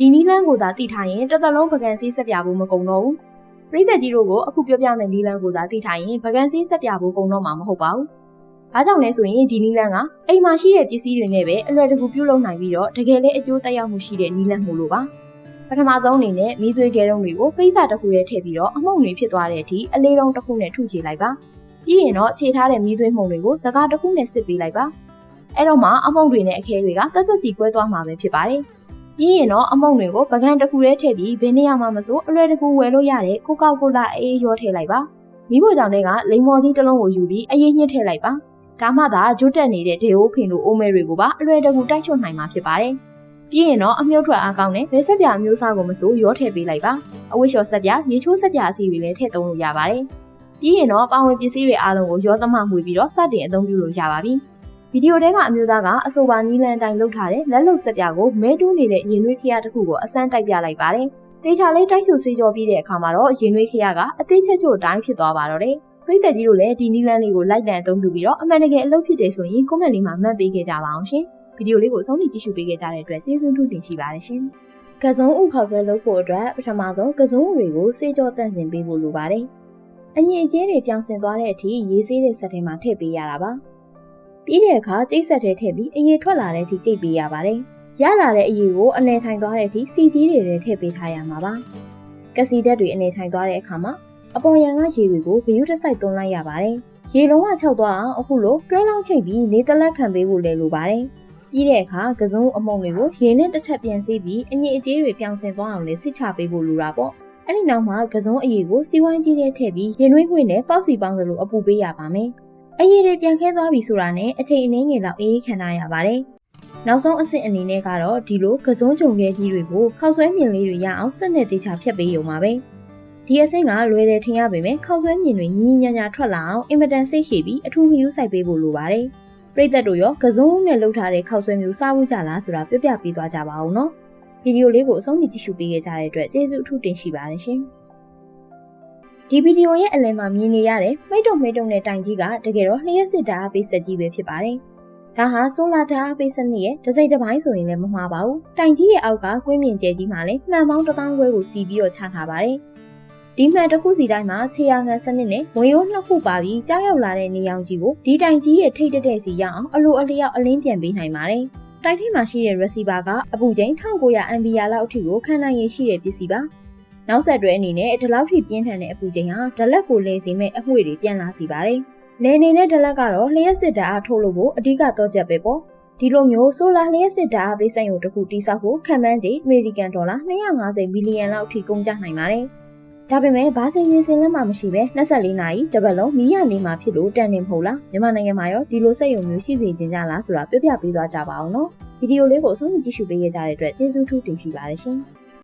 ဒီနီလန်းကိုသာတည်ထားရင်တစ်သက်လုံးပကံစည်းဆက်ပြဖို့မကုန်တော့ဘူးပရိသတ်ကြီးတို့ကိုအခုပြောပြမယ့်နီလန်းကိုသာတည်ထားရင်ပကံစည်းဆက်ပြဖို့ကုန်တော့မှာမဟုတ်ပါဘူးဘာကြောင့်လဲဆိုရင်ဒီနီလန်းကအိမ်မှာရှိတဲ့ပစ္စည်းတွေနဲ့ပဲအလွယ်တကူပြုလုပ်နိုင်ပြီးတော့တကယ်လည်းအကျိုးသက်ရောက်မှုရှိတဲ့နီလန်းမို့လို့ပါပထမဆုံးအနေနဲ့မီးသွေးကဲတုံးတွေကိုပိတ်စာတစ်ခုထဲထည့်ပြီးတော့အမှုန့်တွေဖြစ်သွားတဲ့အထိအလေးလုံးတစ်ခုနဲ့ထုချေလိုက်ပါပြီးရင်တော့ခြေထားတဲ့မီးသွေးမှုန့်တွေကိုစကားတစ်ခုနဲ့စစ်ပေးလိုက်ပါအဲ့တော့မှအမှုန့်တွေနဲ့အခဲတွေကတက်တက်စီကွဲသွားမှာပဲဖြစ်ပါတယ် ပြီးရင်တော့အမုံတွေကိုပကံတစ်ခုထဲထည့်ပြီးဘယ်နေရာမှာမဆိုအလွယ်တကူဝယ်လို့ရတဲ့ကိုကာကိုလာအေးရောထည့်လိုက်ပါမိဖို့ကြောင့်တွေကလိမ်မော်သီးတစ်လုံးကိုယူပြီးအေးညှစ်ထည့်လိုက်ပါဒါမှသာဂျွတ်တက်နေတဲ့ဒေအိုးဖင်တို့အိုးမဲတွေကိုပါအလွယ်တကူတိုက်ချွတ်နိုင်မှာဖြစ်ပါတယ်ပြီးရင်တော့အမြုပ်ထွက်အားကောင်းတဲ့ဘဲဆက်ပြအမျိုးအစားကိုမဆိုရောထည့်ပေးလိုက်ပါအဝိရှော်ဆက်ပြရေချိုးဆက်ပြအစီတွေလည်းထည့်သုံးလို့ရပါတယ်ပြီးရင်တော့ပါဝင်ပစ္စည်းတွေအားလုံးကိုရောသမမှွေပြီးတော့စတင်အသုံးပြုလို့ရပါပြီ ဗီဒီယိုထဲကအမျိုးသားကအဆိုပါနီးလန်အတိုင်းလှုပ်ထားတဲ့လက်လုံဆက်ပြကိုမဲတူးနေတဲ့ရင်နှွေးခရတစ်ခုကိုအစမ်းတိုက်ပြလိုက်ပါတယ်။တေချာလေးတိုက်ဆူစေးကြောပြီးတဲ့အခါမှာတော့ရင်နှွေးခရကအသေးချက်ချို့အတိုင်းဖြစ်သွားပါတော့တယ်။ပြည်သက်ကြီးတို့လည်းဒီနီးလန်လေးကိုလိုက်လံအသုံးပြုပြီးတော့အမှန်တကယ်အလုပ်ဖြစ်တယ်ဆိုရင် comment လေးမှာမှတ်ပေးခဲ့ကြပါအောင်ရှင်။ဗီဒီယိုလေးကိုအဆုံးထိကြည့်ရှုပေးခဲ့ကြတဲ့အတွက်ကျေးဇူးထူးတင်ရှိပါတယ်ရှင်။ကစုံဥခောက်ဆွဲလုပ်ဖို့အတွက်ပထမဆုံးကစုံဥတွေကိုစေးကြောတန့်စင်ပေးဖို့လိုပါတယ်။အငြိအကျေးတွေပြောင်းစင်သွားတဲ့အထိရေးဆေးတဲ့ဆက်ထဲမှာထည့်ပေးရတာပါ။ ပြီးတဲ့အခါကျိတ်ဆက်ထဲထည့်ပြီးအရေထွက်လာတဲ့အထိကြိတ်ပေးရပါတယ်။ရလာတဲ့အရေကိုအနေထိုင်သွားတဲ့အထိစီကြီးတွေနဲ့ထည့်ပေးထားရမှာပါ။ကစီဓာတ်တွေအနေထိုင်သွားတဲ့အခါမှာအပေါ်ရန်ကရေတွေကိုဂယုတစိုက်သွန်းလိုက်ရပါတယ်။ရေလုံးဝခြောက်သွားအောင်အခုလိုတွဲလောင်းချိတ်ပြီးနေတလက်ခံပေးဖို့လည်းလိုပါတယ်။ပြီးတဲ့အခါကစုံအမုံတွေကိုရေနဲ့တစ်ထပ်ပြန်စီးပြီးအငြိအကျေးတွေပြောင်းဆင်သွားအောင်လည်းစစ်ချပေးဖို့လိုတာပေါ့။အဲ့ဒီနောက်မှာကစုံအရေကိုစီဝိုင်းကြီးထဲထည့်ပြီးရင်နှွေးခွေနဲ့ပေါက်စီပေါင်းသလိုအပူပေးရပါမယ်။ အရေးတွေပြန်ခဲသွားပြီဆိုတာနဲ့အချိန်အနည်းငယ်လောက်အေးခံထားရပါတယ်။နောက်ဆုံးအဆင့်အနေနဲ့ကတော့ဒီလိုကစုံကြုံခဲကြီးတွေကိုခောက်ဆွဲမြင်လေးတွေရအောင်စက်နဲ့တေချာဖြတ်ပေးရုံပါပဲ။ဒီအဆင့်ကလွယ်တယ်ထင်ရပေမဲ့ခောက်ဆွဲမြင်တွေညီညီညာညာထွက်လာအောင်အင်မတန်စိတ်ရှည်ပြီးအထူးခရူးစိုက်ပေးဖို့လိုပါတယ်။ပြည်သက်တို့ရောကစုံနဲ့လှုပ်ထားတဲ့ခောက်ဆွဲမျိုးစားဖို့ကြလားဆိုတာပြပြပေးသွားကြပါအောင်နော်။ဗီဒီယိုလေးကိုအဆုံးထိကြည့်ရှုပေးခဲ့ကြတဲ့အတွက်ကျေးဇူးအထူးတင်ရှိပါတယ်ရှင်။ ဒီဗီဒီယိုရဲ့အလယ်မှာမြင်နေရတဲ့မိတ်တုံမိတ်တုံနဲ့တိုင်ကြီးကတကယ်တော့လျှက်စစ်ဓာတ်အားပေးစက်ကြီးပဲဖြစ်ပါတယ်။ဒါဟာဆိုလာဓာတ်အားပေးစနစ်ရဲ့တစ်စိတ်တစ်ပိုင်းဆိုရင်လည်းမမှားပါဘူး။တိုင်ကြီးရဲ့အောက်ကကွင်းမြင့်ကျဲကြီးမှာလည်းမှန်ပေါင်းတစ်သောင်းခွဲကိုစီပြီးတော့ချထားပါတယ်။ဒီမှန်တစ်ခုစီတိုင်းမှာခြေရာငံစနစ်နဲ့ဝင်ရိုးနှစ်ခုပါပြီးကြားရောက်လာတဲ့နေရောင်ကြီးကိုဒီတိုင်ကြီးရဲ့ထိတ်တက်တဲ့စီရအောင်အလိုအလျောက်အလင်းပြန်ပေးနိုင်ပါတယ်။တိုင်ထိပ်မှာရှိတဲ့ receiver ကအပူချိန်1900 ampere လောက်အထိကိုခံနိုင်ရရှိတဲ့ပစ္စည်းပါ။ နောက်ဆက်တွဲအနေနဲ့ဒီလောက်ထိပြင်းထန်တဲ့အပူချိန်ဟာဒလက်ကိုလဲစေမဲ့အမွှေတွေပြန်လာစီပါတယ်။လဲနေတဲ့ဒလက်ကတော့လျှက်စစ်ဓာတ်အားထုတ်လို့ဖို့အဓိကတော့ချက်ပဲပေါ့။ဒီလိုမျိုးဆိုလာလျှက်စစ်ဓာတ်အားပေးဆိုင်ရုံတစ်ခုတိစောက်ဖို့ခံမှန်းကြီးအမေရိကန်ဒေါ်လာ250ဘီလီယံလောက်ထိကုန်ကျနိုင်ပါတယ်။ဒါပေမဲ့ဘာစင်ရင်စင်လက်မှမရှိပဲ24နာရီတပတ်လုံးမီးရနေမှာဖြစ်လို့တန်နေမဟုတ်လားမြန်မာနိုင်ငံမှာရောဒီလိုစက်ရုံမျိုးရှိစေချင်ကြလားဆိုတာပြောပြပေးသွားကြပါအောင်နော်ဗီဒီယိုလေးကိုအဆုံးထိကြည့်ရှုပေးခဲ့ကြတဲ့အတွက်ကျေးဇူးထူးတင်ရှိပါတယ်ရှင်။